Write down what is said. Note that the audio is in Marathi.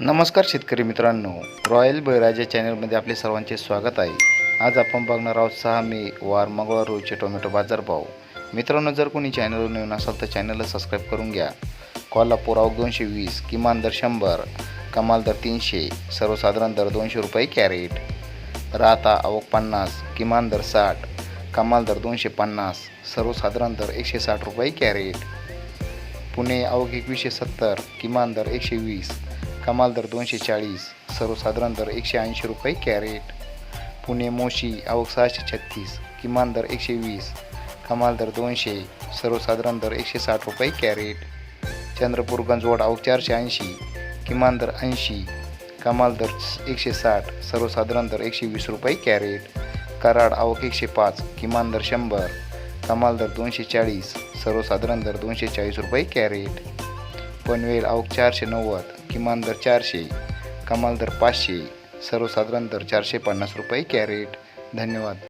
नमस्कार शेतकरी मित्रांनो. रॉयल बैराजा चॅनलमध्ये आपले सर्वांचे स्वागत आहे. आज आपण बघणार आहोत सहा मे वार मंगळवार रोजचे टोमॅटो बाजारभाव मित्रांनो जर कोणी चॅनलवर नवीन असाल तर चॅनलला सबस्क्राईब करून घ्या. कोल्हापूर आवक दोनशे वीस किमान दर शंभर कमाल दर तीनशे सर्वसाधारण दर दोनशे रुपये कॅरेट. राहता आवक पन्नास किमान दर साठ कमाल दर दोनशे पन्नास सर्वसाधारण दर एकशे साठ रुपये कॅरेट. पुणे आवक एकवीसशे सत्तर किमान दर एकशे वीस कमाल दर दोनशे चाळीस सर्वसाधारण दर एकशे ऐंशी रुपये कॅरेट. पुणे मोशी आवक सहाशे छत्तीस किमान दर एकशे वीस कमाल दर दोनशे सर्वसाधारण दर एकशे साठ रुपये कॅरेट. चंद्रपूर गंजवड आवक चारशे ऐंशी किमान दर ऐंशी कमाल दर एकशे साठ सर्वसाधारण दर एकशे वीस रुपये कॅरेट. कराड आवक एकशे पाच किमान दर शंभर कमाल दर दोनशे चाळीस सर्वसाधारण दर दोनशे चाळीस रुपये कॅरेट. पनवेल आवक चारशे नव्वद किमान दर चारशे कमाल दर पाचशे सर्वसाधारण दर चारशे पन्नास रुपये कॅरेट. धन्यवाद.